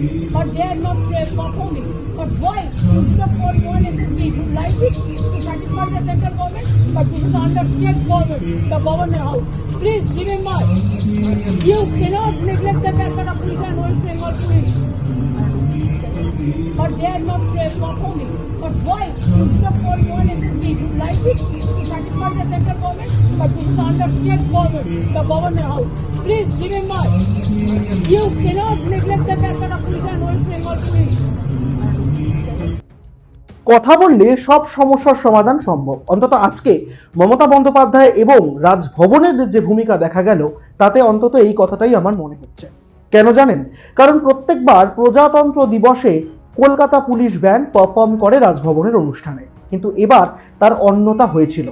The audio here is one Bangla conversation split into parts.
but they are not performing. But why? Instead of for one SSB, you like it to satisfy the central government, but this is under state government, the governor house. Please remember, you cannot neglect the Calcutta police and West Bengal police. But they are not performing. But why? Instead of for one SSB, you like it to satisfy the central government, but this is under state government, the governor house. Please remember, you cannot neglect the Bengal police. কথা বললে সব সমস্যার সমাধান সম্ভব। অন্তত আজকে মমতা বন্দ্যোপাধ্যায় এবং রাজভবনের যে ভূমিকা দেখা গেল তাতে অন্তত এই কথাটাই আমার মনে হচ্ছে। কেন জানেন? কারণ প্রত্যেকবার প্রজাতন্ত্র দিবসে কলকাতা পুলিশ ব্যান্ড পারফর্ম করে রাজভবনের অনুষ্ঠানে। কিন্তু এবার তার অন্যতা হয়েছিল।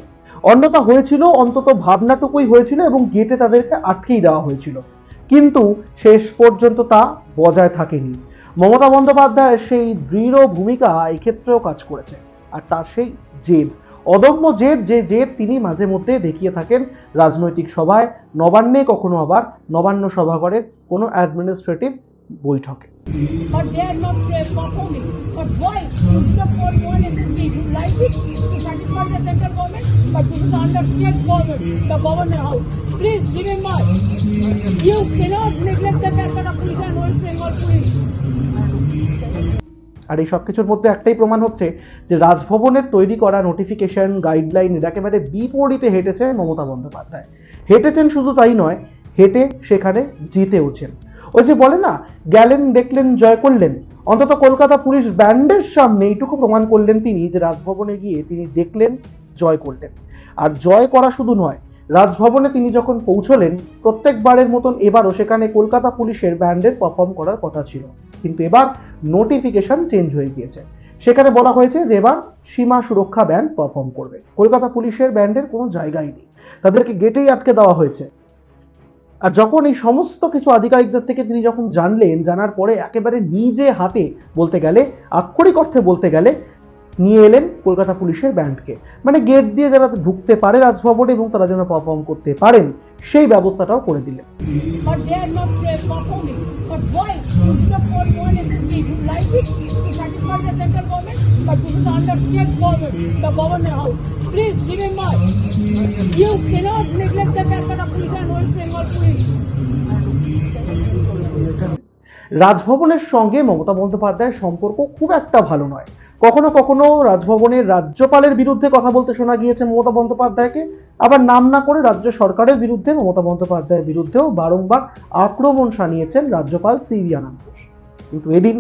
অন্যতা হয়েছিল, অন্তত ভাবনাটুকুই হয়েছিল এবং গেটে তাদেরকে আটকেই দেওয়া হয়েছিল। কিন্তু শেষ পর্যন্ত তা বজায় থাকেনি। মমতা বন্দ্যোপাধ্যায়ের সেই দৃঢ় ভূমিকা এক্ষেত্রেও কাজ করেছে। আর তার সেই জেদ, অদম্য জেদ যে জেদ তিনি মাঝে মধ্যে দেখিয়ে থাকেন রাজনৈতিক সভায়। নবান্নে কখনো আবার নবান্ন সভাঘরের কোনো অ্যাডমিনিস্ট্রেটিভ বৈঠকে। আর এই সবকিছুর মধ্যে একটাই প্রমাণ হচ্ছে যে রাজভবনের তৈরি করা নোটিফিকেশন গাইডলাইন এটা একেবারে বিপরীতে হেঁটেছে মমতা বন্দ্যোপাধ্যায়। হেঁটেছেন শুধু তাই নয় হেঁটে সেখানে জিতেওছেন ওই যে বলে না, গেলেন, দেখলেন, জয় করলেন। অন্তত কলকাতা পুলিশ ব্যান্ডের সামনে এইটুকু প্রমাণ করলেন তিনি যে রাজভবনে গিয়ে তিনি দেখলেন, জয় করলেন। আর জয় করা শুধু নয়, রাজভবনে তিনি যখন পৌঁছলেন, প্রত্যেকবারের মতন এবারও সেখানে কলকাতা পুলিশের ব্যান্ডের পারফর্ম করার কথা ছিল। কিন্তু এবার নোটিফিকেশন চেঞ্জ হয়ে গিয়েছে। সেখানে বলা হয়েছে যে এবার সীমা সুরক্ষা ব্যান্ড পারফর্ম করবে। কলকাতা পুলিশের ব্যান্ডের কোনো জায়গাই নেই। তাদেরকে গেটেই আটকে দেওয়া হয়েছে। আর যখন এই সমস্ত কিছু আধিকারিকদের থেকে তিনি যখন জানলেন, জানার পরে একেবারে নিজে হাতে বলতে গেলে, আক্ষরিক অর্থে বলতে গেলে, নিয়ে এলেন কলকাতা পুলিশের ব্যান্ডকে। মানে গেট দিয়ে যারা ঢুকতে পারে রাজভবনে এবং তারা যেন পারফর্ম করতে পারেন, সেই ব্যবস্থাটাও করে দিলেন। Please remember, you cannot neglect the Calcutta police and Bengal police. রাজভবনের সঙ্গে মমতা বন্দ্যোপাধ্যায়ের সম্পর্ক খুব একটা ভালো নয়। কখনো কখনো রাজভবনের রাজ্যপালের বিরুদ্ধে কথা বলতে শোনা গিয়েছে মমতা বন্দ্যোপাধ্যায়কে। আবার নাম না করে রাজ্য সরকারের বিরুদ্ধে মমতা বন্দ্যোপাধ্যায়ের বিরুদ্ধেও বারংবার আক্রমণ শানিয়েছেন রাজ্যপাল সি ভি আনন্দ কিন্তু এদিন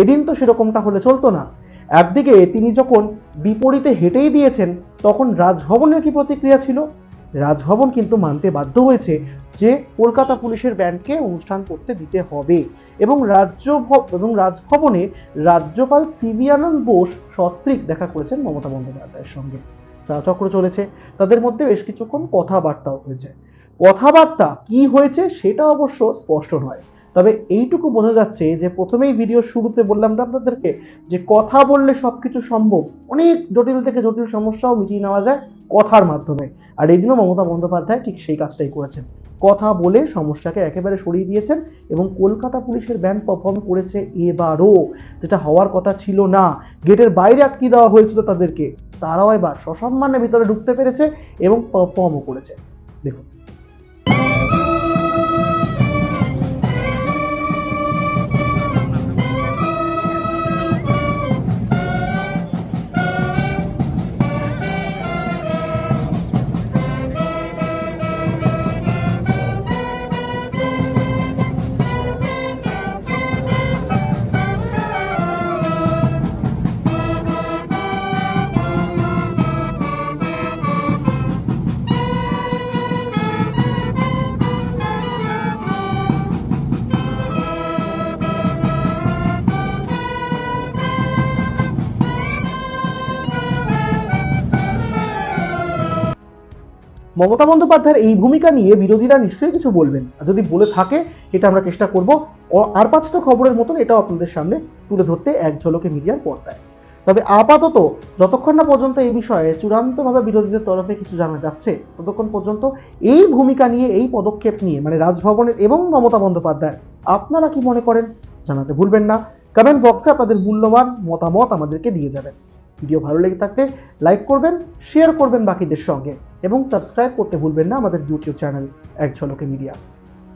এদিন তো সেরকমটা হলে চলতো না। একদিকে তিনি যখন বিপরীতে হেঁটেই দিয়েছেন, তখন রাজভবনের কি প্রতিক্রিয়া ছিল? রাজভবন কিন্তু মানতে বাধ্য হয়েছে যে কলকাতা পুলিশের ব্যান্ডকে অনুষ্ঠান করতে দিতে হবে এবং রাজ্য এবং রাজভবনে রাজ্যপাল সিবি আনন্দ বোস সস্ত্রীক দেখা করেছেন মমতা বন্দ্যোপাধ্যায়ের সঙ্গে। চা চক্র চলেছে। তাদের মধ্যে বেশ কিছুক্ষণ কথাবার্তাও হয়েছে। কথাবার্তা কি হয়েছে সেটা অবশ্য স্পষ্ট নয়। তবে এইটুকু বোঝা যাচ্ছে যে প্রথমেই ভিডিও শুরুতে বললাম আপনাদেরকে যে কথা বললে সবকিছু সম্ভব। অনেক জটিল থেকে জটিল সমস্যাও মিটিয়ে নেওয়া যায় কথার মাধ্যমে। আর এই দিনও মমতা বন্দ্যোপাধ্যায় ঠিক সেই কাজটাই করেছেন। কথা বলে সমস্যাকে একেবারে সরিয়ে দিয়েছেন এবং কলকাতা পুলিশের ব্যান্ড পারফর্ম করেছে এবারও। যেটা হওয়ার কথা ছিল না। গেটের বাইরে আটকে দেওয়া হয়েছিল তাদেরকে। তারাও এবার সসম্মানে ভিতরে ঢুকতে পেরেছে এবং পারফর্মও করেছে। দেখুন। মমতা বন্দ্যোপাধ্যায়ের এই ভূমিকা নিয়ে বিরোধীরা নিশ্চয়ই কিছু বলবেন। যদি বলে থাকে, এটা আমরা চেষ্টা করব। আর পাঁচটা খবরের মতন এটাও আপনাদের সামনে তুলে ধরতে এক ঝলকে মিডিয়ার পর্দায়। তবে আপাতত যতক্ষণ না পর্যন্ত এই বিষয়ে চূড়ান্তভাবে বিরোধীদের তরফে কিছু জানা যাচ্ছে, ততক্ষণ পর্যন্ত এই ভূমিকা নিয়ে, এই পদক্ষেপ নিয়ে মানে রাজভবনের এবং মমতা বন্দ্যোপাধ্যায় আপনারা কি মনে করেন? জানাতে ভুলবেন না। কমেন্ট বক্সে আপনাদের মূল্যবান মতামত আমাদেরকে দিয়ে যাবেন। ভিডিও ভালো লেগে থাকলে লাইক করবেন শেয়ার করবেন বাকিদের সঙ্গে। এবং সাবস্ক্রাইব করতে ভুলবেন না আমাদের ইউটিউব চ্যানেল এক ঝলকে মিডিয়া।